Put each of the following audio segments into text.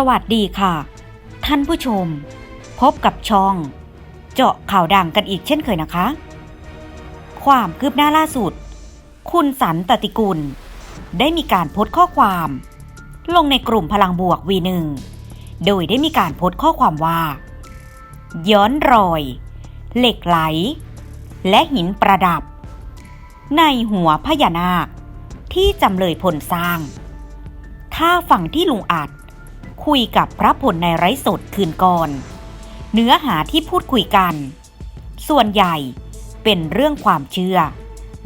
สวัสดีค่ะ ท่านผู้ชม พบกับช่อง เจาะข่าวดังกันอีกเช่นเคยนะคะ ความคืบหน้าล่าสุด คุณสันตติกุล ได้มีการโพสต์ข้อความ ลงในกลุ่มพลังบวกวีหนึ่งโดยได้มีการโพสต์ข้อความว่า ย้อนรอย เหล็กไหล และหินประดับ ในหัวพญานาคที่จำเลยพลสร้าง ถ้าฝั่งที่ลุงอัด คุยกับพระพลในไร้สดคืนก่อน เนื้อหาที่พูดคุยกัน ส่วนใหญ่เป็นเรื่องความเชื่อ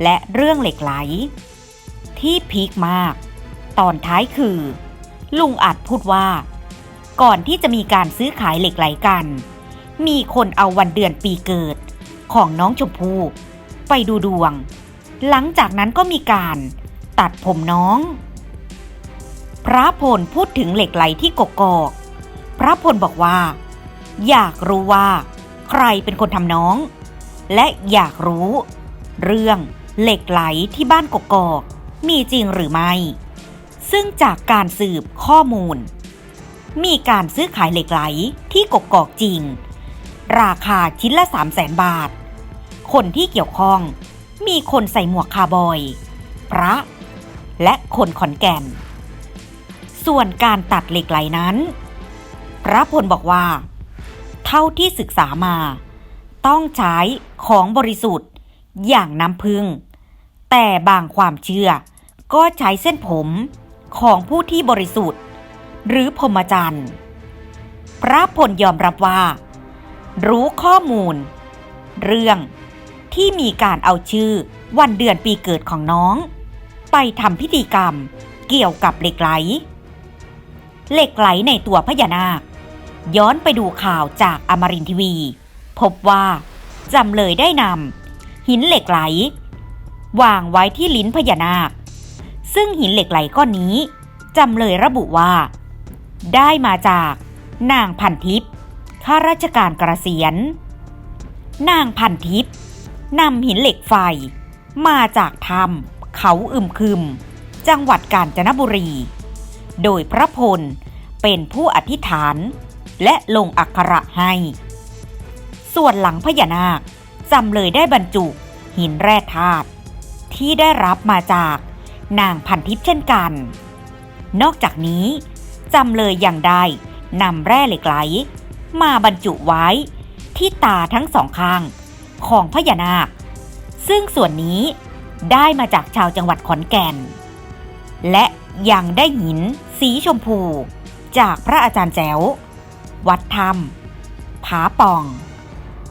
และเรื่องเหล็กไหล ที่พีคมาก ตอนท้ายคือ ลุงอัดพูดว่า ก่อนที่จะมีการซื้อขายเหล็กไหลกัน มีคนเอาวันเดือนปีเกิดของน้องชมพู่ไปดูดวง หลังจากนั้นก็มีการตัดผมน้อง พระพลพูดถึงเหล็กไหลที่กกอก พระพลบอกว่า อยากรู้ว่า ใครเป็นคนทำน้อง และอยากรู้ เรื่องเหล็กไหลที่บ้านกกอกมีจริงหรือไม่ ซึ่งจากการสืบข้อมูล มีการซื้อขายเหล็กไหลที่กกอกจริง ราคาชิ้นละ3 0 0แสนบาท คนที่เกี่ยวข้องมีคนใส่หมวกคาร์บอย พระ และคนขอนแก่น ส่วนการตัดเหล็กไหลนั้น พระพลบอกว่า เท่าที่ศึกษามา ต้องใช้ของบริสุทธิ์อย่างน้ำพึ่ง แต่บางความเชื่อก็ใช้เส้นผมของผู้ที่บริสุทธิ์ หรือพรหมจรรย์พระพลยอมรับว่า รู้ข้อมูล เรื่องที่มีการเอาชื่อวันเดือนปีเกิดของน้อง ไปทำพิธีกรรมเกี่ยวกับเหล็กไหล เหล็กไหลในตัวพญานาค ย้อนไปดูข่าวจากอมรินทีวี พบว่าจำเลยได้นำหินเหล็กไหล วางไว้ที่ลิ้นพญานาค ซึ่งหินเหล็กไหลก้อนนี้จำเลยระบุว่า ได้มาจากนางพันทิพย์ข้าราชการเกษียณ นางพันทิพย์นำหินเหล็กไฟ มาจากถ้ำเขาอึมครึม จังหวัดกาญจนบุรี โดยพระพลเป็นผู้อธิษฐาน และลงอักขระให้ ส่วนหลังพญานาคจำเลยได้บรรจุหินแร่ธาตุที่ได้รับมาจากนางพันทิพย์เช่นกัน นอกจากนี้จำเลยยังได้นำแร่เหล็กไหล มาบรรจุไว้ที่ตาทั้งสองข้างของพญานาค ซึ่งส่วนนี้ได้มาจากชาวจังหวัดขอนแก่น และ ยังได้หิน สีชมพู จากพระอาจารย์แจ๋ว วัดธรรม ผาป่อง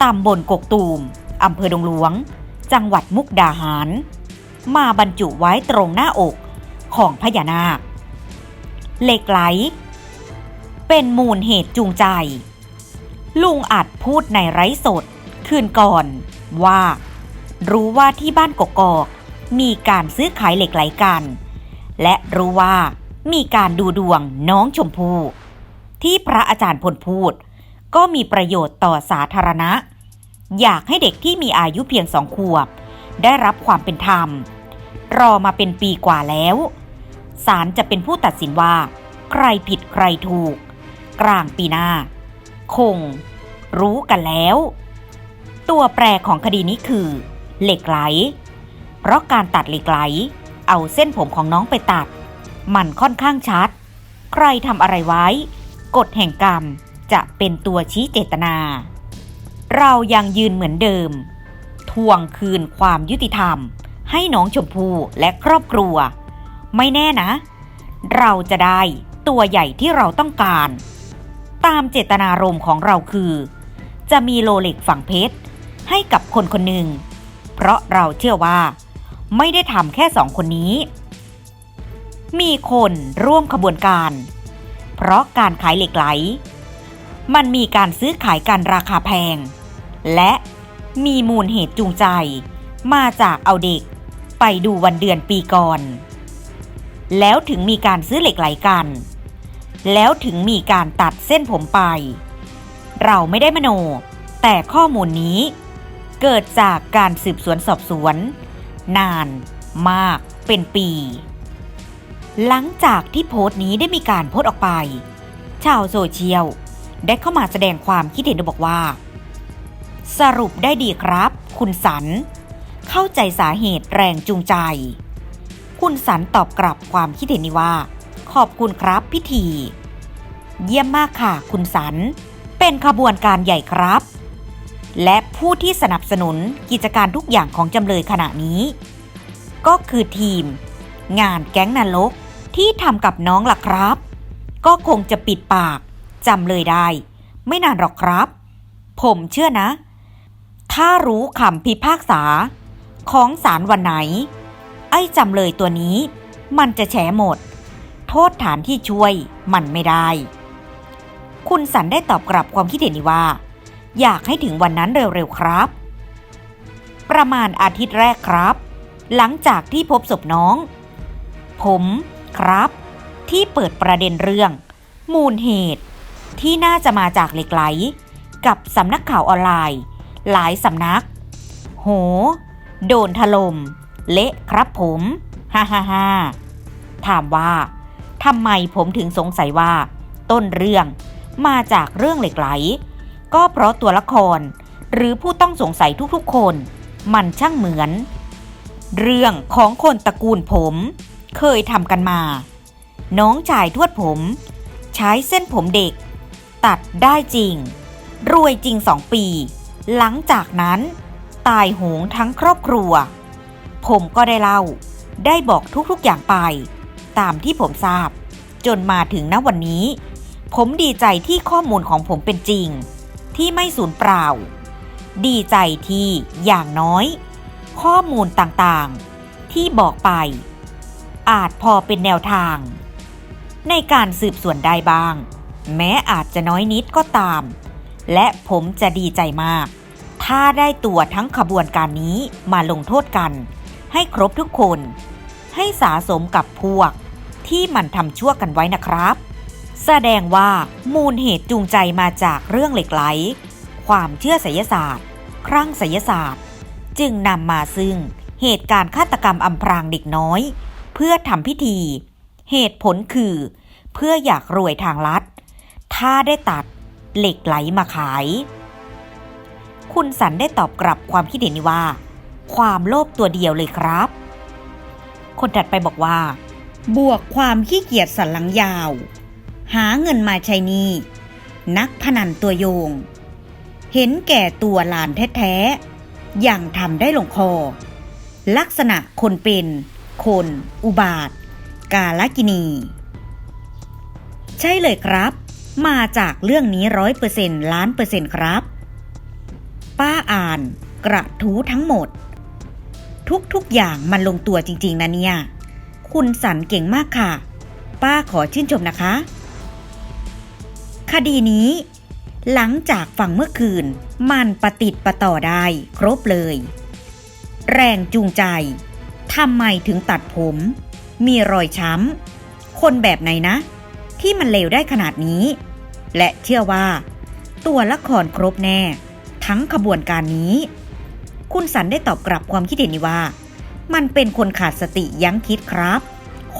ตำบลกกตูมอำเภอดงหลวง จังหวัดมุกดาหาร มาบรรจุไว้ตรงหน้าอกของพญานาคเหล็กไหล เป็นมูลเหตุจูงใจ ลุงอัดพูดในไร้สด คืนก่อนว่า รู้ว่าที่บ้านกกอก มีการซื้อขายเหล็กไหลกัน และรู้ว่ามีการดูดวงน้องชมพู่ที่พระอาจารย์พลพูด ก็มีประโยชน์ต่อสาธารณะ อยากให้เด็กที่มีอายุเพียงสองขวบ ได้รับความเป็นธรรม รอมาเป็นปีกว่าแล้วศาลจะเป็นผู้ตัดสินว่า ใครผิดใครถูก กลางปีหน้า คง รู้กันแล้ว ตัวแปรของคดีนี้คือ เหล็กไหล เพราะการตัดเหล็กไหล เอาเส้นผมของน้องไปตัด มันค่อนข้างชัด ใครทำอะไรไว้ กฎแห่งกรรมจะเป็นตัวชี้เจตนา เรายังยืนเหมือนเดิม ทวงคืนความยุติธรรม ให้น้องชมพู่และครอบครัว ไม่แน่นะ เราจะได้ตัวใหญ่ที่เราต้องการ ตามเจตนารมณ์ของเราคือ จะมีโลเล็กฝังเพชรให้กับคนคนหนึ่ง เพราะเราเชื่อว่า ไม่ได้ทำแค่สองคนนี้ มีคนร่วมขบวนการ เพราะการขายเหล็กไหล มันมีการซื้อขายกันราคาแพง และมีมูลเหตุจูงใจ มาจากเอาเด็กไปดูวันเดือนปีก่อน แล้วถึงมีการซื้อเหล็กไหลกัน แล้วถึงมีการตัดเส้นผมไป เราไม่ได้มโน แต่ข้อมูลนี้เกิดจากการสืบสวนสอบสวน นานมากเป็นปี หลังจากที่โพสต์นี้ได้มีการโพสต์ออกไป ชาวโซเชียลได้เข้ามาแสดงความคิดเห็นโดยบอกว่า สรุปได้ดีครับ คุณสัน เข้าใจสาเหตุแรงจูงใจ คุณสันตอบกลับความคิดเห็นนี้ว่า ขอบคุณครับพิธี เยี่ยมมากค่ะ คุณสัน เป็นขบวนการใหญ่ครับ และผู้ที่สนับสนุนกิจการทุกอย่างของจำเลยขณะนี้ ก็คือทีม งานแก๊งนรกที่ทำกับน้องล่ะครับ ก็คงจะปิดปากจำเลยได้ ไม่นานหรอกครับ ผมเชื่อนะ ถ้ารู้คำพิพากษา ของศาลวันไหน ไอ้จำเลยตัวนี้ มันจะแฉหมด โทษฐานที่ช่วยมันไม่ได้ คุณสันได้ตอบกลับความคิดเห็นนี้ว่า อยากให้ถึงวันนั้นเร็วๆครับ ประมาณอาทิตย์แรกครับ หลังจากที่พบศพน้อง ผมครับ ที่เปิดประเด็นเรื่อง มูลเหตุ ที่น่าจะมาจากเหล็กไหล กับสำนักข่าวออนไลน์ หลายสำนัก โห โดนถลม่มเละครับผมฮ่าฮ่าฮ่าถามว่าทำไมผมถึงสงสัยว่า ต้นเรื่องมาจากเรื่องเหล็กไหล ก็เพราะตัวละคร หรือผู้ต้องสงสัยทุกๆคน มันช่างเหมือน เรื่องของคนตระกูลผม เคยทำกันมา น้องชายทวดผม ใช้เส้นผมเด็ก ตัดได้จริง รวยจริงสองปี หลังจากนั้น ตายโหงทั้งครอบครัว ผมก็ได้เล่า ได้บอกทุกๆอย่างไป ตามที่ผมทราบ จนมาถึงณวันนี้ผมดีใจที่ข้อมูลของผมเป็นจริง ที่ไม่สูญเปล่า ดีใจที่อย่างน้อย ข้อมูลต่างๆ ที่บอกไป อาจพอเป็นแนวทาง ในการสืบสวนได้บ้าง แม้อาจจะน้อยนิดก็ตาม และผมจะดีใจมาก ถ้าได้ตัวทั้งขบวนการนี้มาลงโทษกัน ให้ครบทุกคน ให้สาสมกับพวกที่มันทำชั่วกันไว้นะครับ แสดงว่ามูลเหตุจูงใจมาจากเรื่องเหล็กไหล ความเชื่อไสยศาสตร์ ครั่งไสยศาสตร์ จึงนำมาซึ่งเหตุการณ์ฆาตกรรมอำพรางเด็กน้อย เพื่อทำพิธี เหตุผลคือ เพื่ออยากรวยทางลัด ถ้าได้ตัดเหล็กไหลมาขาย คุณสันได้ตอบกลับความคิดเห็นนี้ว่า ความโลภตัวเดียวเลยครับ คนถัดไปบอกว่า บวกความขี้เกียจสันหลังยาว หาเงินมาใช้หนี้ นักพนันตัวโยง เห็นแก่ตัวหลานแท้ๆอย่างทำได้ลงคอ ลักษณะคนเป็น คน อุบาท กาลกินี ใช่เลยครับ มาจากเรื่องนี้ร้อยเปอร์เซ็นล้านเปอร์เซ็นครับ ป้าอ่านกระทู้ทั้งหมด ทุกๆอย่างมันลงตัวจริง ๆ นะเนี่ย คุณสันเก่งมากค่ะ ป้าขอชื่นชมนะคะ คดีนี้ หลังจากฟังเมื่อคืน มันประติดประต่อได้ ครบเลย แรงจูงใจทำไมถึงตัดผม มีรอยช้ำ คนแบบไหนนะ ที่มันเลวได้ขนาดนี้ และเชื่อว่า ตัวละครครบแน่ ทั้งขบวนการนี้ คุณสันได้ตอบกลับความคิดเห็นนี้ว่า มันเป็นคนขาดสติยั้งคิดครับ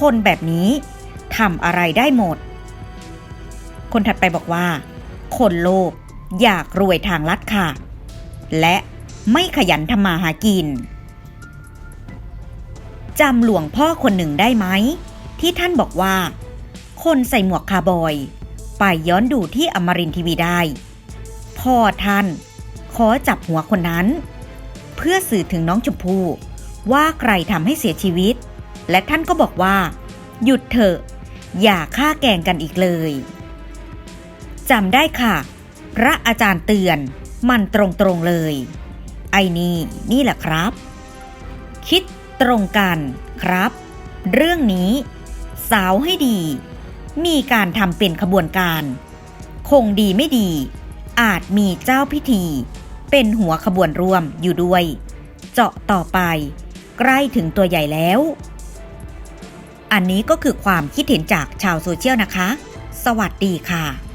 คนแบบนี้ทำอะไรได้หมด คนถัดไปบอกว่า คนโลภอยากรวยทางลัดค่ะ และไม่ขยันทำมาหากินจำหลวงพ่อคนหนึ่งได้ไหม ที่ท่านบอกว่า คนใส่หมวกคาร์บอย ไปย้อนดูที่อมรินทีวีได้ พ่อท่าน ขอจับหัวคนนั้น เพื่อสื่อถึงน้องชมพู่ว่าใครทำให้เสียชีวิต และท่านก็บอกว่า หยุดเถอะ อย่าฆ่าแกงกันอีกเลย จำได้ค่ะ พระอาจารย์เตือนมันตรงๆเลย ไอ้นี่นี่แหละครับ คิดตรงกันครับ เรื่องนี้ สาวให้ดี มีการทำเป็นขบวนการ คงดีไม่ดี อาจมีเจ้าพิธี เป็นหัวขบวนร่วมอยู่ด้วย เจาะต่อไป ใกล้ถึงตัวใหญ่แล้ว อันนี้ก็คือความคิดเห็นจากชาวโซเชียลนะคะ สวัสดีค่ะ